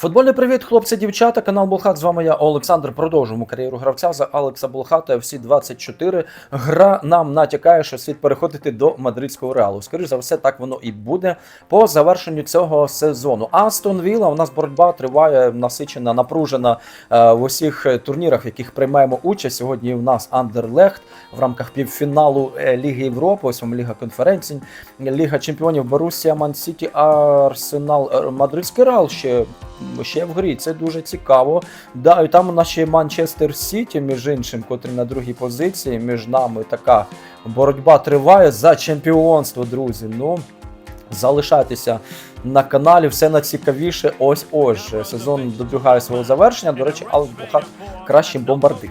Футбольний привіт, хлопці, дівчата. Канал Болхат. З вами я Олександр. Продовжуємо кар'єру гравця за Алекса Болхата. FC 24 Гра нам натякає, що слід переходити до мадридського реалу. Скоріше за все, так воно і буде по завершенню цього сезону. Астон Вілла. У нас боротьба триває насичена, напружена е, в усіх турнірах, в яких приймаємо участь. Сьогодні у нас Андерлехт в рамках півфіналу е, Ліги Європи. Ось вам Ліга конференцій, Ліга Чемпіонів Борусія, Ман Сіті, Арсенал, е, Мадридський Реал ще ще в грі. Це дуже цікаво. Да, і там у нас ще Манчестер Сіті, між іншим, котрий на другій позиції. Між нами така боротьба триває за чемпіонство, друзі. Ну. Залишайтеся на каналі, все найцікавіше. Ось ось сезон добігає свого завершення. До речі, Алекс Бухат кращий бомбардир.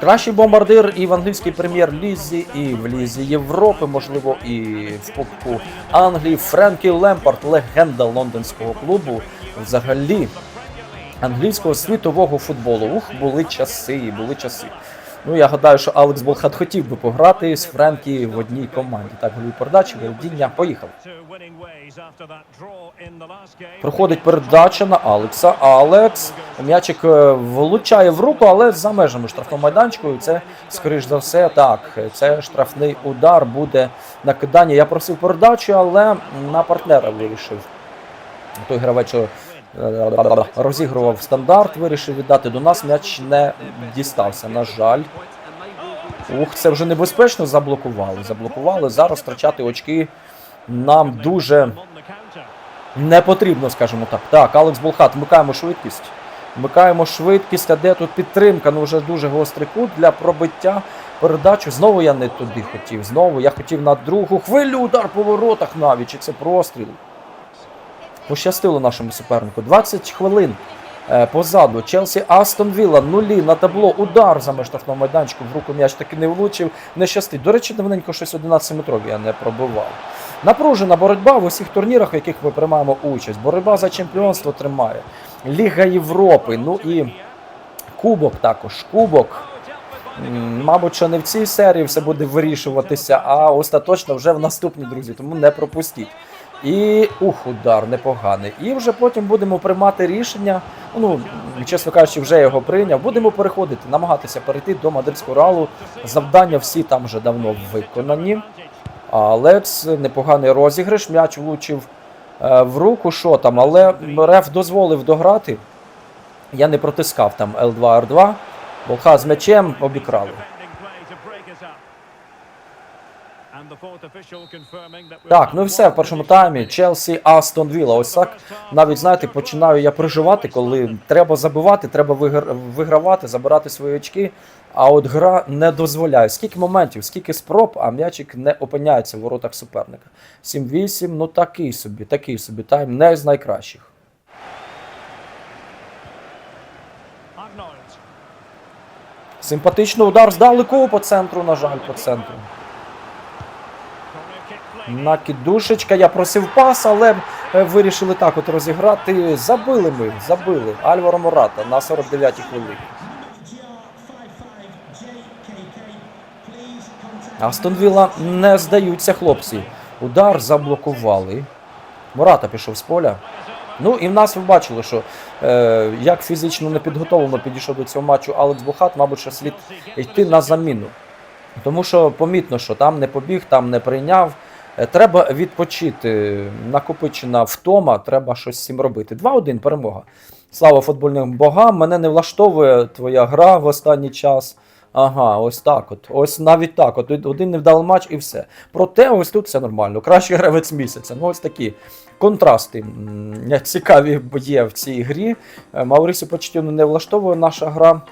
Кращий бомбардир і в англійській прем'єр-лізі, і в лізі Європи, можливо, і в Кубку Англії. Френкі Лемпард, легенда лондонського клубу, взагалі англійського світового футболу. Ух, були часи, були часи. Ну, я гадаю, що Алекс Болхат хотів би пограти з Френкі в одній команді. Так, голі передачі, володіння, поїхав. Проходить передача на Алекса. Алекс. М'ячик е, влучає в руку, але за межами штрафного майданчику. Це, скоріш за все, так. Це штрафний удар буде на кидання. Я просив передачу, але на партнера вирішив. Той гравець, що розігрував стандарт, вирішив віддати до нас. М'яч не дістався, на жаль. Ух, це вже небезпечно заблокували. Заблокували. Зараз втрачати очки нам дуже не потрібно, скажімо так. Так, Алекс Болхат, вмикаємо швидкість. Вмикаємо швидкість, а де тут підтримка? Ну вже дуже гострий кут для пробиття передачу. Знову я не туди хотів. Знову я хотів на другу хвилю удар по воротах навіть. Чи це простріл? Пощастило нашому супернику. 20 хвилин е, позаду. Челсі Астон Вілла, нулі на табло. Удар за меж штрафного майданчику. В руку м'яч таки не влучив. Не щастить. До речі, давненько щось 11 метрові я не пробивав. Напружена боротьба в усіх турнірах, в яких ми приймаємо участь. Боротьба за чемпіонство тримає. Ліга Європи. Ну і Кубок також. Кубок. Мабуть, що не в цій серії все буде вирішуватися, а остаточно вже в наступній, друзі. Тому не пропустіть. І ух, удар непоганий. І вже потім будемо приймати рішення. Ну, чесно кажучи, вже його прийняв. Будемо переходити, намагатися перейти до мадридського реалу. Завдання всі там вже давно виконані. Алекс, непоганий розіграш, м'яч влучив е, в руку, що там, але Реф дозволив дограти. Я не протискав там L2 R2. Болха з м'ячем обікрали. Так, ну і все в першому таймі. Челсі Астон Вілла. Ось так навіть знаєте, починаю я переживати, коли треба забивати, треба вигравати, забирати свої очки. А от гра не дозволяє. Скільки моментів, скільки спроб, а м'ячик не опиняється в воротах суперника. 7-8, ну такий собі, такий собі тайм, не з найкращих. Симпатичний удар здалеку по центру, на жаль, по центру. Накидушечка, я просив пас, але е, вирішили так от розіграти. Забили ми, забили. Альваро Мората на 49-й хвилині. Астон Вілла не здаються хлопці. Удар заблокували. Мората пішов з поля. Ну і в нас ви бачили, що е, як фізично непідготовлено підійшов до цього матчу Алекс Бухат, мабуть, що слід йти на заміну. Тому що помітно, що там не побіг, там не прийняв. Е, Треба відпочити. Накопичена втома, треба щось з цим робити. 2-1 перемога. Слава футбольним богам. Мене не влаштовує твоя гра в останній час. Ага, ось так от. Ось навіть так. От один невдалий матч і все. Проте ось тут все нормально. Кращий гравець місяця. Ну ось такі контрасти цікаві є в цій грі. Е, Маурісі Почтівну не влаштовує наша гра.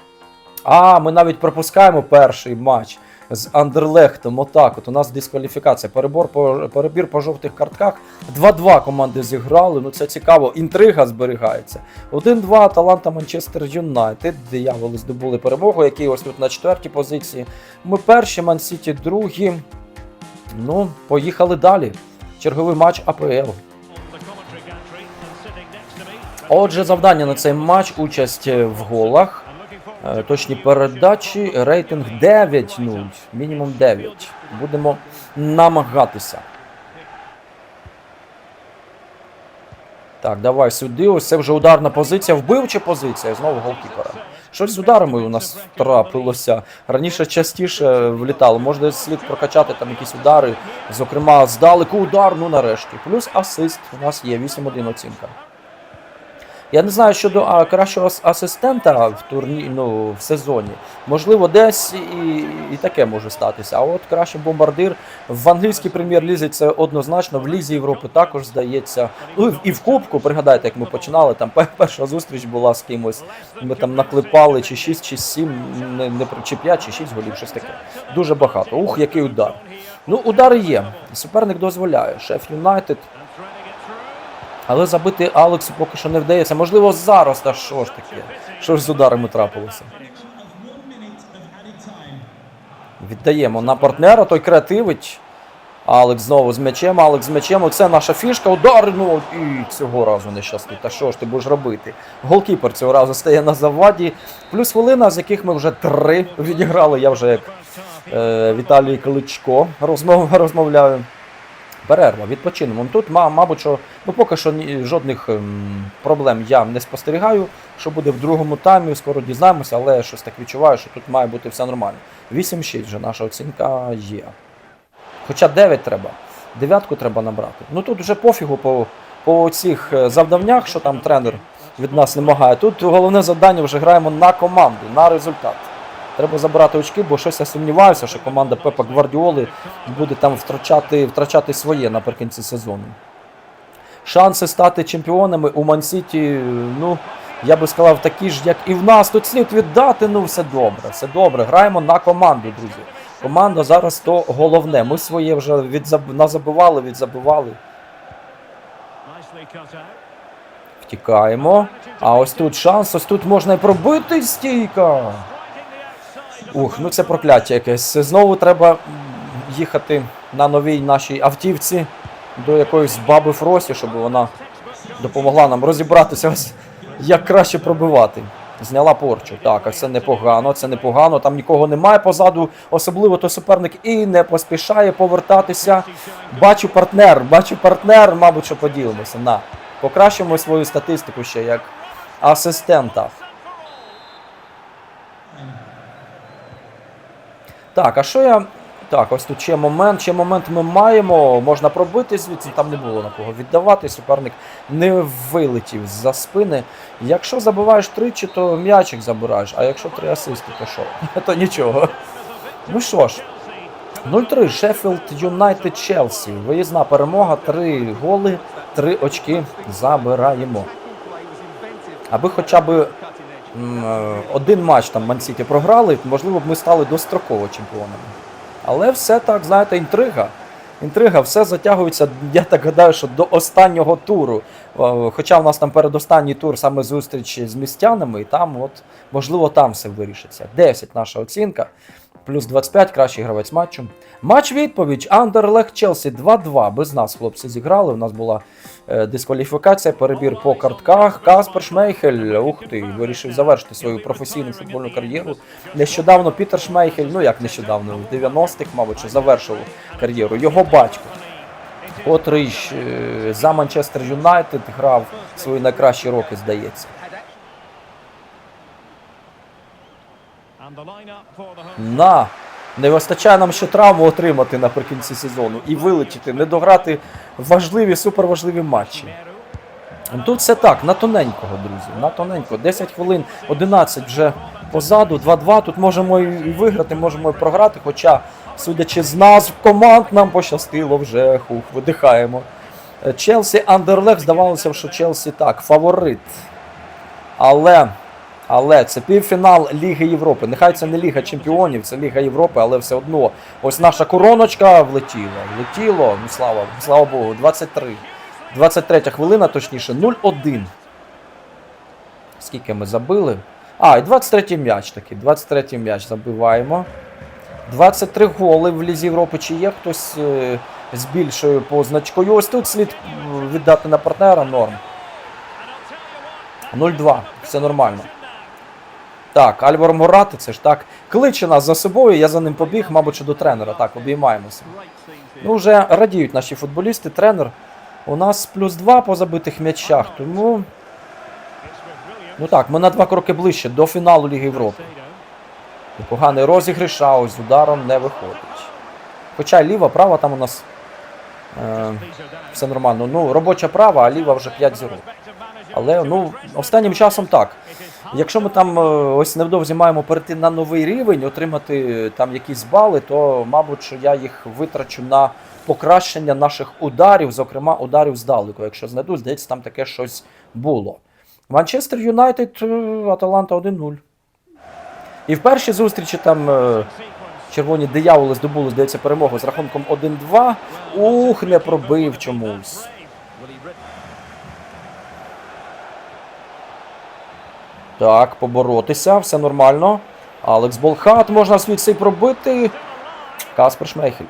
А, ми навіть пропускаємо перший матч з Андерлехтом. Отак. От у нас дискваліфікація. Перебор по перебір по жовтих картках. 2-2 команди зіграли. Ну це цікаво. Інтрига зберігається. 1-2 Аталанта Манчестер Юнайтед. Дияволи здобули перемогу, які ось тут на четвертій позиції. Ми перші, Ман-Сіті другі. Ну, поїхали далі. Черговий матч АПЛ. Отже, завдання на цей матч участь в голах. Е, Точні передачі, рейтинг 9-0, мінімум 9. Будемо намагатися. Так, давай сюди. Ось це вже ударна позиція, вбивча позиція. Знову голкіпера. Щось з ударами у нас трапилося. Раніше частіше влітало. Може, слід прокачати там якісь удари. Зокрема, здалеку удар, ну нарешті. Плюс асист. У нас є 8-1 оцінка. Я не знаю щодо а, кращого асистента в турні, ну, в сезоні. Можливо, десь і, і таке може статися. А от кращий бомбардир в англійській прем'єр-лізі це однозначно, в Лізі Європи також здається. Ну і в- Кубку, пригадайте, як ми починали, там перша зустріч була з кимось. Ми там наклепали чи 6, чи 7, не, не, чи 5, чи 6 голів, щось таке. Дуже багато. Ух, який удар. Ну, удари є. Суперник дозволяє. Шеф Юнайтед. Але забити Алексу поки що не вдається. Можливо, зараз, та що ж таке? Що ж з ударами трапилося? Віддаємо на партнера, той креативить. Алекс знову з м'ячем, Алекс з м'ячем. Оце наша фішка. Удар. Ну і цього разу не щастить. Та що ж ти будеш робити? Голкіпер цього разу стає на заваді. Плюс хвилина, з яких ми вже три відіграли. Я вже як е, Віталій Кличко розмов, розмовляю. Перерва, відпочинемо. Тут, мабуть, що ну, поки що жодних ем, проблем я не спостерігаю. Що буде в другому таймі, скоро дізнаємося, але щось так відчуваю, що тут має бути все нормально. 8-6 вже наша оцінка є. Хоча 9 треба. Дев'ятку треба набрати. Ну тут вже пофігу по, по цих е, завданнях, що там тренер від нас вимагає. Тут головне завдання вже граємо на команду, на результат. Треба забирати очки, бо щось я сумніваюся, що команда Пепа Гвардіоли буде там втрачати, втрачати своє наприкінці сезону. Шанси стати чемпіонами у Мансіті, ну, я би сказав, такі ж, як і в нас. Тут слід віддати, ну все добре, все добре. Граємо на команду, друзі. Команда зараз то головне. Ми своє вже відзаб... назабивали, відзабивали. Втікаємо. А ось тут шанс, ось тут можна і пробити стійка. Ух, ну це прокляття якесь. Знову треба їхати на новій нашій автівці до якоїсь баби Фросі, щоб вона допомогла нам розібратися, ось як краще пробивати. Зняла порчу. Так, а це непогано, це непогано. Там нікого немає позаду, особливо то суперник і не поспішає повертатися. Бачу партнер, бачу партнер, мабуть, що поділимося. На. Покращимо свою статистику ще як асистента. Так, а що я. Так, ось тут ще момент, ще момент ми маємо. Можна пробити звідси, там не було на кого віддавати. Суперник не вилетів з-за спини. Якщо забиваєш тричі, то м'ячик забираєш, а якщо три асисти, то що? То нічого. Ну що ж, 0-3, Шеффілд Юнайтед Челсі. Виїзна перемога, три голи, три очки забираємо. Аби хоча б один матч там Мансіті програли, можливо б ми стали достроково чемпіонами. Але все так, знаєте, інтрига. Інтрига, все затягується, я так гадаю, що до останнього туру. Е, Хоча в нас там передостанній тур саме зустріч з містянами, і там, от, можливо, там все вирішиться. 10 наша оцінка, плюс 25, кращий гравець матчу. Матч відповідь. Андерлех Челсі 2-2. Без нас хлопці зіграли. У нас була е, дискваліфікація, перебір по картках. Каспер Шмейхель, ух ти, вирішив завершити свою професійну футбольну кар'єру. Нещодавно Пітер Шмейхель, ну як нещодавно, в 90-х, мабуть, завершив кар'єру. Його батько, котрий е, за Манчестер Юнайтед грав свої найкращі роки, здається. На! Не вистачає нам ще травму отримати наприкінці сезону і вилетіти, не дограти важливі, суперважливі матчі. Тут все так, на тоненького, друзі. На тоненького. 10 хвилин, 11 вже позаду, 2-2. Тут можемо і виграти, можемо і програти. Хоча, судячи з назв команд, нам пощастило вже. Хух, видихаємо. Е, Челсі Андерлех, здавалося, що Челсі так, фаворит. Але, але це півфінал Ліги Європи. Нехай це не Ліга Чемпіонів, це Ліга Європи, але все одно. Ось наша короночка влетіла. Влетіло, ну слава, слава Богу, 23. 23 хвилина, точніше, 0-1. Скільки ми забили? А, і 23 м'яч такий. 23 м'яч забиваємо. 23 голи в Лізі Європи. Чи є хтось е, з більшою позначкою? Ось тут слід віддати на партнера норм. 0-2. Все нормально. Так, Альвар Морати, це ж так. Кличе нас за собою, я за ним побіг, мабуть, що до тренера. Так, обіймаємося. Ну, вже радіють наші футболісти. Тренер У нас плюс 2 по забитих м'ячах, тому. Ну так, ми на два кроки ближче до фіналу Ліги Європи. Непоганий розіграш, а ось з ударом не виходить. Хоча ліва, права там у нас е, все нормально. Ну, робоча права, а ліва вже 5 0 Але ну, останнім часом так. Якщо ми там е, ось невдовзі маємо перейти на новий рівень, отримати е, там якісь бали, то, мабуть, що я їх витрачу на покращення наших ударів, зокрема ударів здалеку. Якщо знайду, здається, там таке щось було. Манчестер Юнайтед, е, Аталанта 1-0. І в першій зустрічі там е, червоні дияволи здобули, здається, перемогу з рахунком 1-2. Ух, не пробив чомусь. Так, поборотися, все нормально. Алекс Болхат, можна звідси пробити. Каспер Шмейхель.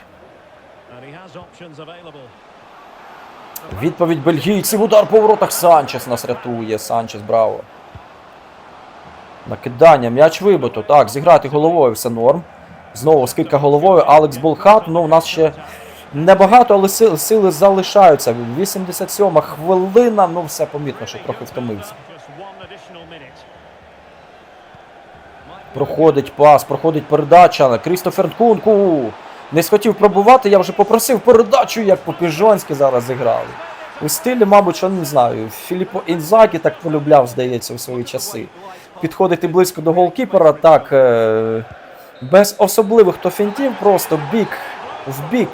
Відповідь бельгійців. Удар по воротах. Санчес нас рятує. Санчес, браво. Накидання, м'яч вибито. Так, зіграти головою все норм. Знову скидка головою. Алекс Болхат. Ну, у нас ще небагато, але сили, сили залишаються. 87 хвилина. Ну, все помітно, що трохи втомився. Проходить пас, проходить передача. Крістофер Нкунку. Не схотів пробувати, я вже попросив передачу, як по-піжонськи зараз зіграли. У стилі, мабуть, що не знаю. Філіппо Інзакі так полюбляв, здається, у свої часи. Підходити близько до голкіпера, так. Е- без особливих то фінтів, просто бік в бік,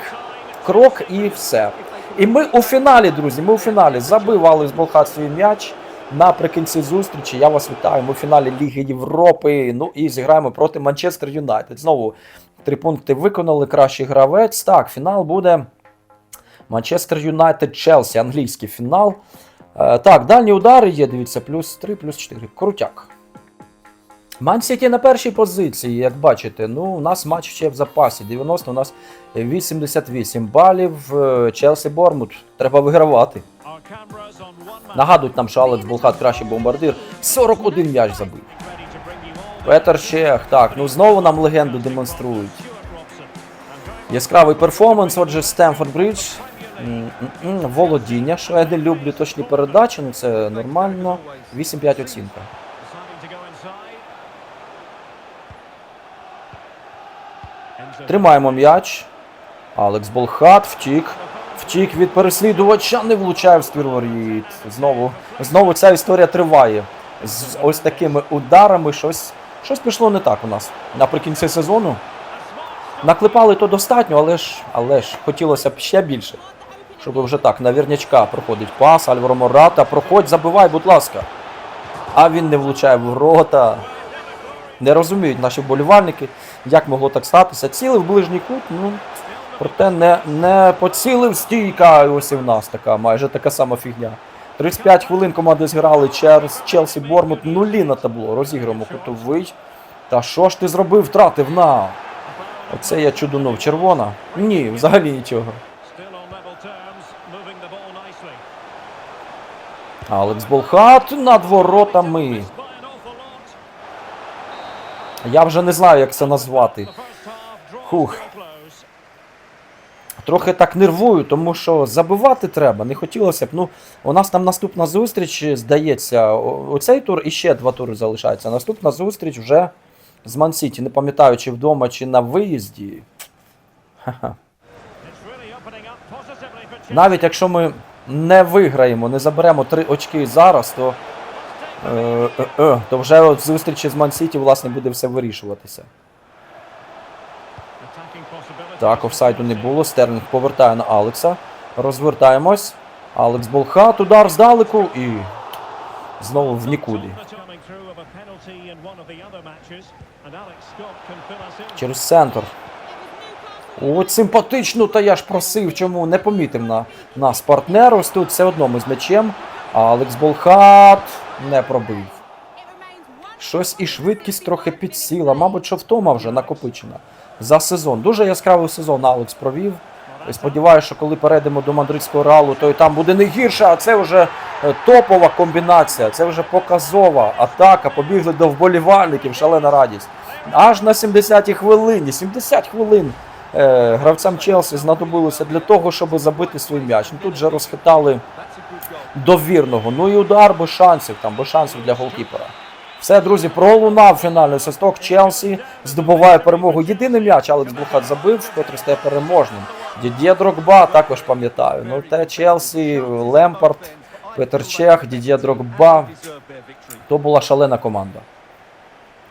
крок і все. І ми у фіналі, друзі. Ми у фіналі забивали з Болхат свій м'яч. Наприкінці зустрічі я вас вітаю. Ми в фіналі Ліги Європи. Ну і зіграємо проти Манчестер Юнайтед. Знову три пункти виконали. Кращий гравець. Так, фінал буде Манчестер Юнайтед Челсі, англійський фінал. Е, так, дальні удари є. Дивіться, плюс 3, плюс 4. Крутяк. Ман-Сіті на першій позиції, як бачите. Ну, у нас матч ще в запасі. 90, у нас 88 балів. Е, Челсі Бормут. Треба вигравати. Нагадують нам, що Алекс Болхат кращий бомбардир. 41 м'яч забив. Петер Чех. Так, ну знову нам легенду демонструють. Яскравий перформанс, отже, Стемфорд Бридж. Володіння, що я не люблю точні передачі, ну це нормально. 8-5 оцінка. Тримаємо м'яч. Алекс Болхат втік. Втік від переслідувача, не влучає в ствір. Знову, знову ця історія триває. З ось такими ударами щось, щось пішло не так у нас наприкінці сезону. Наклепали то достатньо, але ж, але ж хотілося б ще більше. Щоб вже так, на вірнячка проходить пас, Альваро Мората. Проходь, забивай, будь ласка. А він не влучає в ворота. Не розуміють наші вболівальники, як могло так статися. Цілив ближній кут, ну проте не, не поцілив стійка. Ось і в нас така, майже така сама фігня. 35 хвилин команди зіграли через Челсі Бормут. Нулі на табло. Розіграємо кутовий. Та що ж ти зробив? Втратив на. Оце я чудунув. Червона? Ні, взагалі нічого. Алекс Болхат над воротами. Я вже не знаю, як це назвати. Хух. Трохи так нервую, тому що забивати треба. Не хотілося б. Ну, у нас там наступна зустріч, здається, оцей тур і ще два тури залишаються. Наступна зустріч вже з Мансіті. Не пам'ятаю, чи вдома, чи на виїзді. Навіть якщо ми не виграємо, не заберемо три очки зараз, то, е, е, е, то вже от зустрічі з Мансіті, власне, буде все вирішуватися. Так, офсайду не було. Стерлінг повертає на Алекса. Розвертаємось. Алекс Болхат, удар здалеку і знову в нікуди. Через центр. От симпатично, та я ж просив, чому не помітив на нас партнер. Ось тут все одно ми з м'ячем. Алекс Болхат не пробив. Щось і швидкість трохи підсіла. Мабуть, що втома вже накопичена за сезон. Дуже яскравий сезон Алекс провів. Сподіваюся, що коли перейдемо до мадридського реалу, то і там буде не гірше, а це вже е, топова комбінація, це вже показова атака. Побігли до вболівальників, шалена радість. Аж на 70-й хвилині. 70 хвилин е, гравцям Челсі знадобилося для того, щоб забити свій м'яч. Ну, тут же розхитали до вірного. Ну і удар без шансів, там, без шансів для голкіпера. Все, друзі, пролунав фінальний свисток. Челсі здобуває перемогу. Єдиний м'яч Алекс Блухат забив, котрий стає переможним. Дід'є Дрогба також пам'ятаю. Ну, те Челсі, Лемпард, Петер Чех, Дід'є Дрогба. То була шалена команда.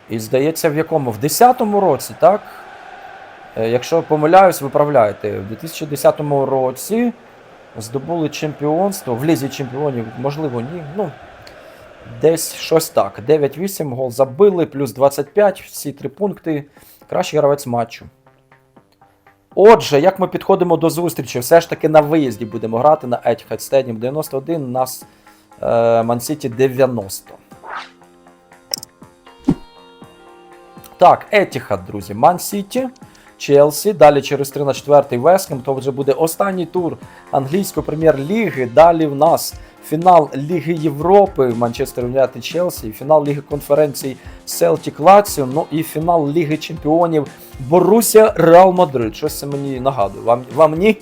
І здається, в якому? В 10-му році, так? Е, Якщо помиляюсь, виправляєте. В 2010 році здобули чемпіонство в лізі чемпіонів, можливо, ні. Ну, десь щось так. 9-8 гол забили, плюс 25, всі три пункти. Кращий гравець матчу. Отже, як ми підходимо до зустрічі, все ж таки на виїзді будемо грати на Etihad Stadium 91, у нас е, Мансіті 90. Так, Етіхад, друзі, Ман Сіті, Челсі. Далі через 3 на 4 Вескем. То вже буде останній тур англійської прем'єр-ліги. Далі в нас фінал Ліги Європи Манчестер Юнайтед Челсі, фінал Ліги конференцій Селтік Лаціо, ну і фінал Ліги Чемпіонів Боруся Реал Мадрид. Щось це мені нагадує. Вам, вам ні?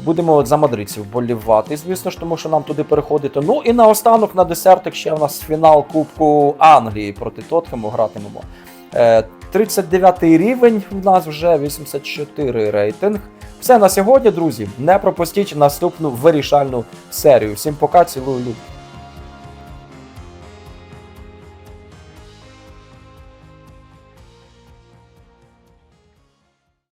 Будемо за мадридців болівати, звісно ж, тому що нам туди переходити. Ну і наостанок на десертик ще в нас фінал Кубку Англії проти Тотхему гратимемо. Е, 39 рівень У нас вже 84 рейтинг. Все на сьогодні, друзі. Не пропустіть наступну вирішальну серію. Всім пока, цілую.